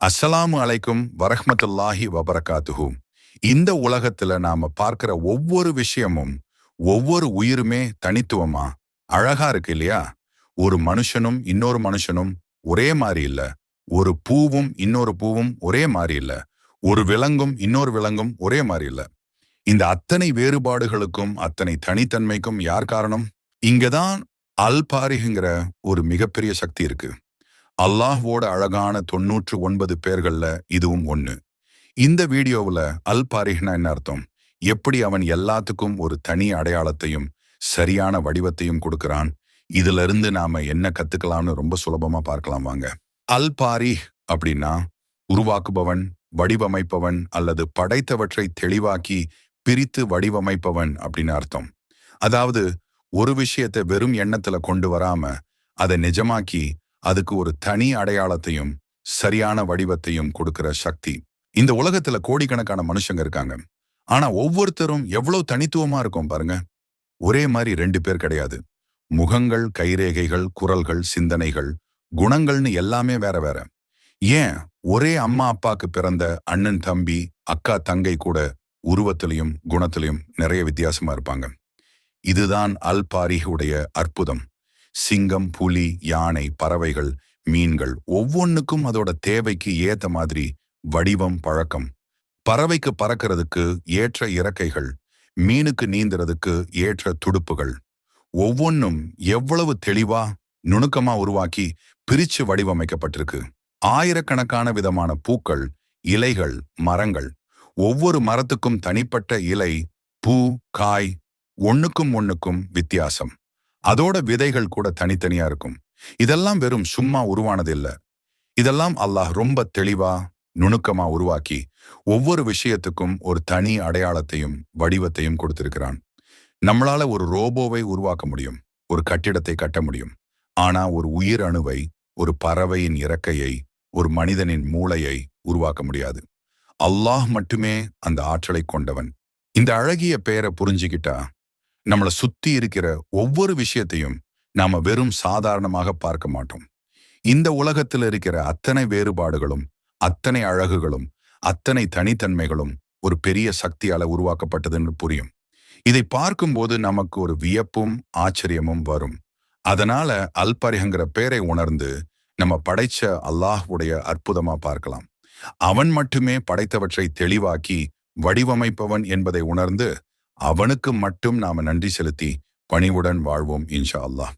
அஸ்ஸலாமு அலைக்கும் வரஹமத்துல்லாஹி வபரகாத்துஹு. இந்த உலகத்துல நாம பார்க்கிற ஒவ்வொரு விஷயமும் ஒவ்வொரு உயிருமே தனித்துவமா? அழகா இருக்கு இல்லையா? ஒரு மனுஷனும் இன்னொரு மனுஷனும் ஒரே மாதிரி இல்ல. ஒரு பூவும் இன்னொரு பூவும் ஒரே மாதிரி இல்ல. ஒரு விலங்கும் இன்னொரு விலங்கும் ஒரே மாதிரி இல்ல. இந்த அத்தனை வேறுபாடுகளுக்கும் அத்தனை தனித்தன்மைக்கும் யார் காரணம்? இங்கதான் அல்பாரிங்கிற ஒரு மிகப்பெரிய சக்தி இருக்கு. அல்லாஹ்வோட அழகான தொன்னூற்று ஒன்பது பேர்கள்ல இதுவும் ஒன்று இந்த வீடியோவுல அல் பாரிஹ்னா என்ன அர்த்தம்? எப்படி அவன் எல்லாத்துக்கும் ஒரு தனி அடையாளத்தையும் சரியான வடிவத்தையும் கொடுக்கிறான்? இதுல இருந்து நாம என்ன கத்துக்கலாம்னு ரொம்ப சுலபமா பார்க்கலாம் வாங்க. அல் பாரிஹ் அப்படின்னா உருவாக்குபவன் வடிவமைப்பவன் அல்லது படைத்தவற்றை தெளிவாக்கி பிரித்து வடிவமைப்பவன் அப்படின்னு அர்த்தம். அதாவது ஒரு விஷயத்தை வெறும் எண்ணத்துல கொண்டு வராம அதை நிஜமாக்கி அதுக்கு ஒரு தனி அடையாளத்தையும் சரியான வடிவத்தையும் கொடுக்கிற சக்தி. இந்த உலகத்துல கோடிக்கணக்கான மனுஷங்க இருக்காங்க. ஆனா ஒவ்வொருத்தரும் எவ்வளவு தனித்துவமா இருக்கும் பாருங்க. ஒரே மாதிரி ரெண்டு பேர் கிடையாது. முகங்கள் கைரேகைகள் குரல்கள் சிந்தனைகள் குணங்கள்னு எல்லாமே வேற வேற. ஏன்? ஒரே அம்மா அப்பாக்கு பிறந்த அண்ணன் தம்பி அக்கா தங்கை கூட உருவத்திலையும் குணத்திலையும் நிறைய வித்தியாசமா இருப்பாங்க. இதுதான் அல் அற்புதம். சிங்கம் புலி யானை பறவைகள் மீன்கள் ஒவ்வொன்றுக்கும் அதோட தேவைக்கு ஏத்த மாதிரி வடிவம் பழக்கம். பறவைக்கு பறக்கிறதுக்கு ஏற்ற இறக்கைகள் மீனுக்கு நீந்துறதுக்கு ஏற்ற துடுப்புகள். ஒவ்வொன்றும் எவ்வளவு தெளிவா நுணுக்கமா உருவாக்கி பிரிச்சு வடிவமைக்கப்பட்டிருக்கு. ஆயிரக்கணக்கான விதமான பூக்கள் இலைகள் மரங்கள் ஒவ்வொரு மரத்துக்கும் தனிப்பட்ட இலை பூ காய் ஒன்றுக்கும் ஒன்றுக்கும் வித்தியாசம். அதோட விதைகள் கூட தனித்தனியா இருக்கும். இதெல்லாம் வெறும் சும்மா உருவானது இல்ல. இதெல்லாம் அல்லாஹ் ரொம்ப தெளிவா நுணுக்கமா உருவாக்கி ஒவ்வொரு விஷயத்துக்கும் ஒரு தனி அடையாளத்தையும் வடிவத்தையும் கொடுத்திருக்கிறான். நம்மளால ஒரு ரோபோவை உருவாக்க முடியும் ஒரு கட்டிடத்தை கட்ட முடியும். ஆனா ஒரு உயிர் அணுவை ஒரு பறவையின் இறக்கையை ஒரு மனிதனின் மூளையை உருவாக்க முடியாது. அல்லாஹ் மட்டுமே அந்த ஆற்றலை கொண்டவன். இந்த அழகிய பெயரை புரிஞ்சுக்கிட்டா நம்மளை சுத்தி இருக்கிற ஒவ்வொரு விஷயத்தையும் நாம வெறும் சாதாரணமாக பார்க்க மாட்டோம். இந்த உலகத்தில் இருக்கிற அத்தனை வேறுபாடுகளும் அத்தனை அழகுகளும் அத்தனை தனித்தன்மைகளும் ஒரு பெரிய சக்தியால உருவாக்கப்பட்டதுன்னு புரியும். இதை பார்க்கும்போது நமக்கு ஒரு வியப்பும் ஆச்சரியமும் வரும். அதனால அல்பரிஹங்கிற பேரை உணர்ந்து நம்ம படைச்ச அல்லாஹ்வுடைய அற்புதமா பார்க்கலாம். அவன் மட்டுமே படைத்தவற்றை தெளிவாக்கி வடிவமைப்பவன் என்பதை உணர்ந்து அவனுக்கு மட்டும் நாம நன்றி செலுத்தி பணிவுடன் வாழ்வோம் இன்ஷா அல்லாஹ்.